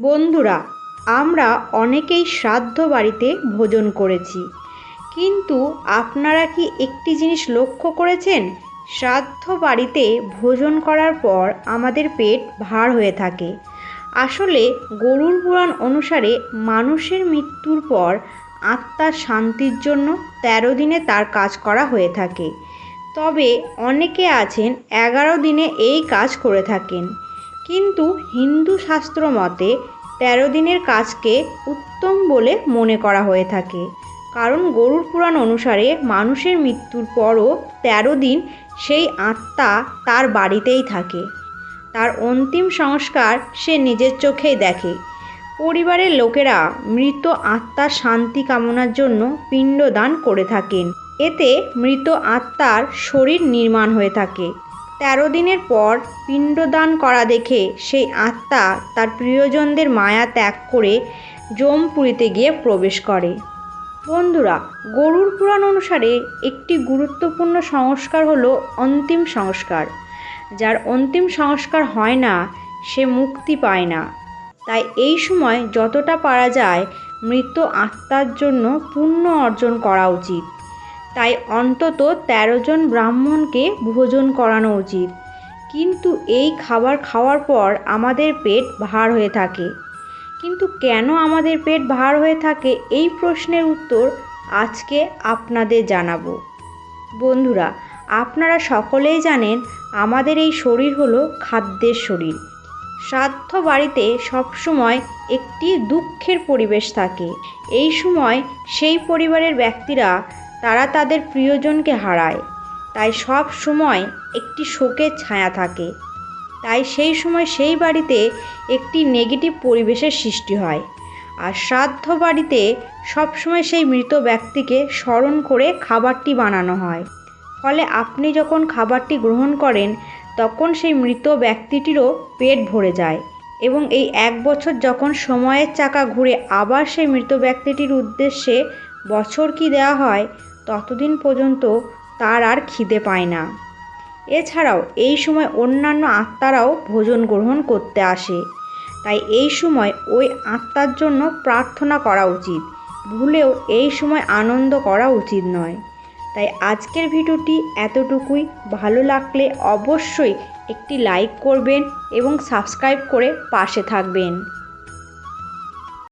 বন্ধুরা, আমরা অনেকেই শ্রাদ্ধ বাড়িতে ভোজন করেছি। কিন্তু আপনারা কি একটি জিনিস লক্ষ্য করেছেন? শ্রাদ্ধ বাড়িতে ভোজন করার পর আমাদের পেট ভার হয়ে থাকে। আসলে গরুর পুরাণ অনুসারে মানুষের মৃত্যুর পর আত্মার শান্তির জন্য তেরো দিনে তার কাজ করা হয়ে থাকে। তবে অনেকে আছেন এগারো দিনে এই কাজ করে থাকেন। কিন্তু হিন্দু শাস্ত্র মতে তেরো দিনের কাজকে উত্তম বলে মনে করা হয়ে থাকে। কারণ গরুর পুরাণ অনুসারে মানুষের মৃত্যুর পরও তেরো দিন সেই আত্মা তার বাড়িতেই থাকে। তার অন্তিম সংস্কার সে নিজের চোখেই দেখে। পরিবারের লোকেরা মৃত আত্মার শান্তি কামনার জন্য পিণ্ডদান করে থাকেন। এতে মৃত আত্মার শরীর নির্মাণ হয়ে থাকে। তেরো দিনের পর পিণ্ডদান করা দেখে সেই আত্মা তার প্রিয়জনদের মায়া ত্যাগ করে যমপুরীতে গিয়ে প্রবেশ করে। বন্ধুরা, গরুর পুরাণ অনুসারে একটি গুরুত্বপূর্ণ সংস্কার হলো অন্তিম সংস্কার। যার অন্তিম সংস্কার হয় না, সে মুক্তি পায় না। তাই এই সময় যতটা পারা যায়, মৃত আত্মার জন্য পুণ্য অর্জন করা উচিত। তাই অন্তত তেরো জন ব্রাহ্মণকে ভোজন করানো উচিত। কিন্তু এই খাবার খাওয়ার পর আমাদের পেট ভার হয়ে থাকে। কিন্তু কেন আমাদের পেট ভার হয়ে থাকে এই প্রশ্নের উত্তর আজকে আপনাদের জানাব। বন্ধুরা, আপনারা সকলেই জানেন আমাদের এই শরীর হলো খাদ্যের শরীর। শ্রাদ্ধ বাড়িতে সবসময় একটি দুঃখের পরিবেশ থাকে। এই সময় সেই পরিবারের ব্যক্তিরা তারা তাদের প্রিয়জনকে হারায়। তাই সব সময় একটি শোকের ছায়া থাকে। তাই সেই সময় সেই বাড়িতে একটি নেগেটিভ পরিবেশের সৃষ্টি হয়। আর শ্রাদ্ধ বাড়িতে সবসময় সেই মৃত ব্যক্তিকে স্মরণ করে খাবারটি বানানো হয়। ফলে আপনি যখন খাবারটি গ্রহণ করেন, তখন সেই মৃত ব্যক্তিটিরও পেট ভরে যায়। এবং এই এক বছর যখন সময়ের চাকা ঘুরে আবার সেই মৃত ব্যক্তিটির উদ্দেশ্যে বছর কি দেওয়া হয়, ততদিন পর্যন্ত তার আর খিদে পায় না। এছাড়াও এই সময় অন্যান্য আত্মারাও ভোজন গ্রহণ করতে আসে। তাই এই সময় ওই আত্মার জন্য প্রার্থনা করা উচিত, ভুলেও এই সময় আনন্দ করা উচিত নয়। তাই আজকের ভিডিওটি এতটুকুই। ভালো লাগলে অবশ্যই একটি লাইক করবেন এবং সাবস্ক্রাইব করে পাশে থাকবেন।